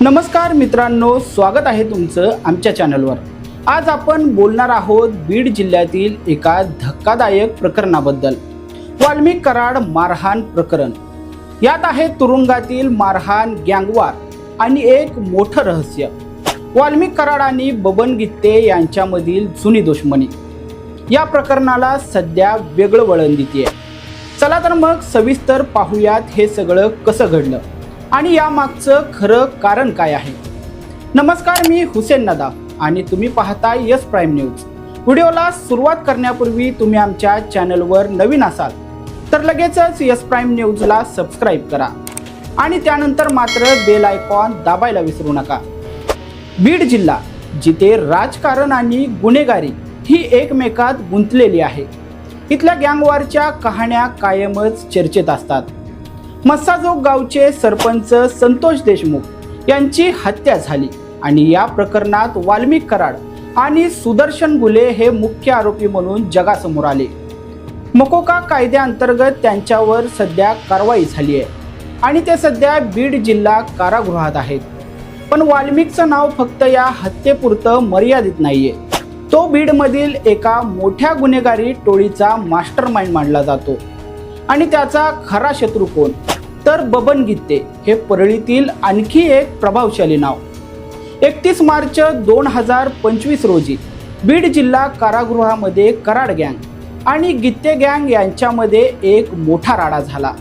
नमस्कार मित्रांनो स्वागत आहे तुमचं आमच्या चॅनलवर. आज आपण बोलणार आहोत बीड जिल्ह्यातील एका धक्कादायक प्रकरणाबद्दल. वाल्मिक कराड मारहाण प्रकरण. यात आहे तुरुंगातील मारहाण गँगवार आणि एक मोठं रहस्य. वाल्मिक कराड आणि बबन गित्ते यांच्यामधील जुनी दुश्मनी. या प्रकरणाला सध्या वेगळं वळण देते चला तर मग सविस्तर पाहूयात हे सगळं कसं घडलं. आणि यामागचं खरं कारण काय आहे? नमस्कार मी हुसेन नदा आणि तुम्ही पाहता यस प्राईम न्यूज. व्हिडिओला सुरुवात करण्यापूर्वी तुम्ही आमच्या चॅनलवर नवीन असाल तर लगेचच यस प्राईम न्यूजला सबस्क्राईब करा. आणि त्यानंतर मात्र बेल आयकॉन दाबायला विसरू नका. बीड जिल्हा जिथे राजकारण आणि गुन्हेगारी ही एकमेकात गुंतलेली आहे. इथल्या गँगवारच्या कहाण्या कायमच चर्चेत असतात. मस्साजोग गावचे सरपंच संतोष देशमुख यांची हत्या झाली आणि या प्रकरणात वाल्मिक कराड आणि सुदर्शन गुले हे मुख्य आरोपी म्हणून जगासमोर आले. मकोका कायद्याअंतर्गत त्यांच्यावर सध्या कारवाई झाली आहे आणि ते सध्या बीड जिल्हा कारागृहात आहेत. पण वाल्मिकचं नाव फक्त या हत्येपुरतं मर्यादित नाहीये. तो बीडमधील एका मोठ्या गुन्हेगारी टोळीचा मास्टर माइंड मानला जातो. आणि त्याचा खरा शत्रू कोण? तर बबन गित्ते हे परळीतील आणखी एक प्रभावशाली नाव. एकतीस मार्च दोन हजार पंचवीस रोजी बीड जिल्हा कारागृहामध्ये कराड गँग आणि गित्ते गँग यांच्यामध्ये एक मोठा राडा झाला.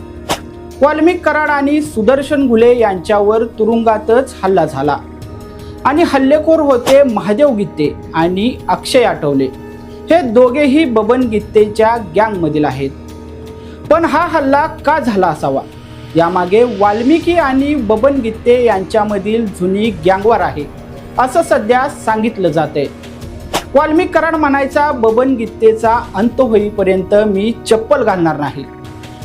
वाल्मिक कराड आणि सुदर्शन घुले यांच्यावर तुरुंगातच हल्ला झाला आणि हल्लेखोर होते महादेव गित्ते आणि अक्षय आठवले. हे दोघेही बबन गित्तेच्या गँगमधील आहेत. पण हा हल्ला का झाला असावा? यामागे वाल्मिकी आणि बबन गित्ते यांच्यामधील जुनी गँगवार आहे असं सध्या सांगितलं जाते वाल्मिकरण म्हणायचा बबन गित्तेचा अंत होईपर्यंत मी चप्पल घालणार नाही.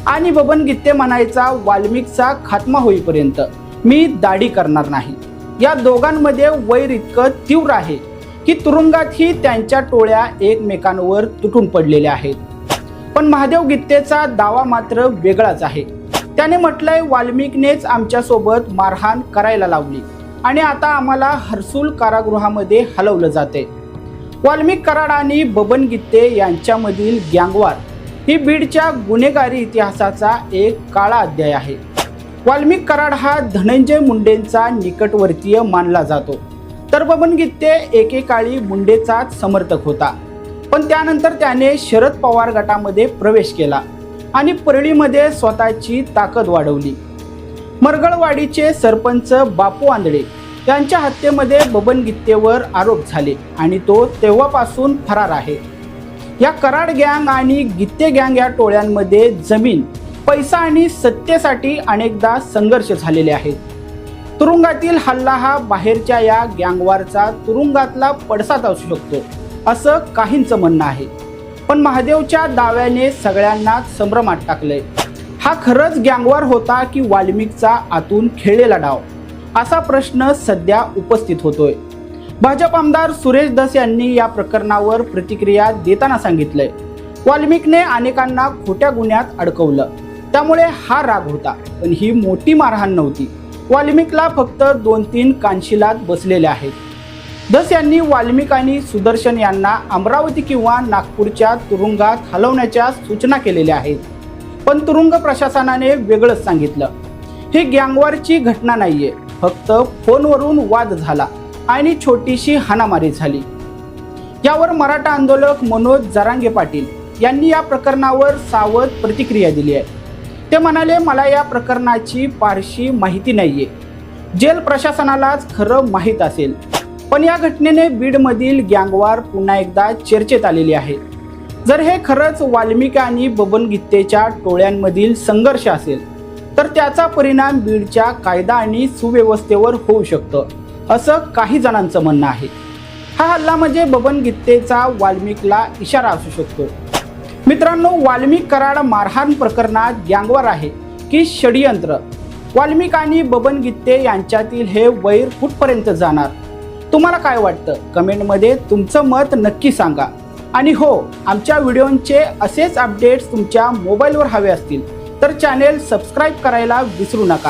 आणि बबन गित्ते म्हणायचा वाल्मिकचा खात्मा होईपर्यंत मी दाढी करणार नाही. या दोघांमध्ये वैर इतकं तीव्र आहे की तुरुंगातही त्यांच्या टोळ्या एकमेकांवर तुटून पडलेल्या आहेत. पण महादेव गित्तेचा दावा मात्र वेगळाच आहे. त्याने म्हटलंय वाल्मिकनेच आमच्यासोबत मारहाण करायला लावली. आणि आता आम्हाला हर्सूल कारागृहामध्ये हलवलं जाते. वाल्मिक कराड आणि बबन गित्ते यांच्यामधील गँगवार ही बीडच्या गुन्हेगारी इतिहासाचा एक काळा अध्याय आहे. वाल्मिक कराड हा धनंजय मुंडेंचा निकटवर्तीय मानला जातो. तर बबन गित्ते एकेकाळी मुंडेचाच समर्थक होता. पण त्यानंतर त्याने शरद पवार गटामध्ये प्रवेश केला. आणि परळीमध्ये स्वतःची ताकद वाढवली. मरगळवाडीचे सरपंच बापू आंधळे यांच्या हत्येमध्ये बबन गित्तेवर आरोप झाले आणि तो तेव्हापासून फरार आहे. या कराड गँग आणि गित्ते गँग या टोळ्यांमध्ये जमीन पैसा आणि सत्तेसाठी अनेकदा संघर्ष झालेले आहेत. तुरुंगातील हल्ला हा बाहेरच्या या गँगवारचा तुरुंगातला पडसाद असू शकतो असं काहींचं म्हणणं आहे. पण महादेवच्या दाव्याने सगळ्यांनाच संभ्रमात टाकले. हा खरंच गँगवार होता की वाल्मिकचा आतून खेळलेला डाव? असा प्रश्न सध्या उपस्थित होतोय. भाजप आमदार सुरेश दस यांनी या प्रकरणावर प्रतिक्रिया देताना सांगितलंय. वाल्मिकने अनेकांना खोट्या गुन्ह्यात अडकवलं. त्यामुळे हा राग होता पण ही मोठी मारहाण नव्हती. वाल्मिकला फक्त दोन तीन कानशिलात बसलेले आहेत. दस यांनी वाल्मिक आणि सुदर्शन यांना अमरावती किंवा नागपूरच्या तुरुंगात हलवण्याच्या सूचना केलेल्या आहेत. पण तुरुंग प्रशासनाने वेगळंच सांगितलं. ही गँगवारची घटना नाहीये. फक्त फोनवरून वाद झाला आणि छोटीशी हाणामारी झाली. यावर मराठा आंदोलक मनोज जरांगे पाटील यांनी या प्रकरणावर सावध प्रतिक्रिया दिली आहे. ते म्हणाले मला या प्रकरणाची फारशी माहिती नाहीये. जेल प्रशासनालाच खरं माहीत असेल. पण या घटनेने बीडमधील गँगवार पुन्हा एकदा चर्चेत आलेली आहे. जर हे खरंच वाल्मिकी आणि बबन गीतेच्या टोळ्यांमधील संघर्ष असेल तर त्याचा परिणाम बीडच्या कायदा आणि सुव्यवस्थेवर होऊ शकतं असं काही जणांचं म्हणणं आहे. हा हल्ला म्हणजे बबन गीतेचा वाल्मिकला इशारा असू शकतो. मित्रांनो वाल्मिक कराड मारहाण प्रकरणात गँगवार आहे की षडयंत्र? वाल्मिक आणि बबन गित्ते यांच्यातील हे वैर कुठपर्यंत जाणार? तुम्हाला काय वाटतं? कमेंटमध्ये तुमचं मत नक्की सांगा. आणि हो आमच्या व्हिडिओंचे असेच अपडेट्स तुमच्या मोबाईलवर हवे असतील तर चॅनेल सबस्क्राईब करायला विसरू नका.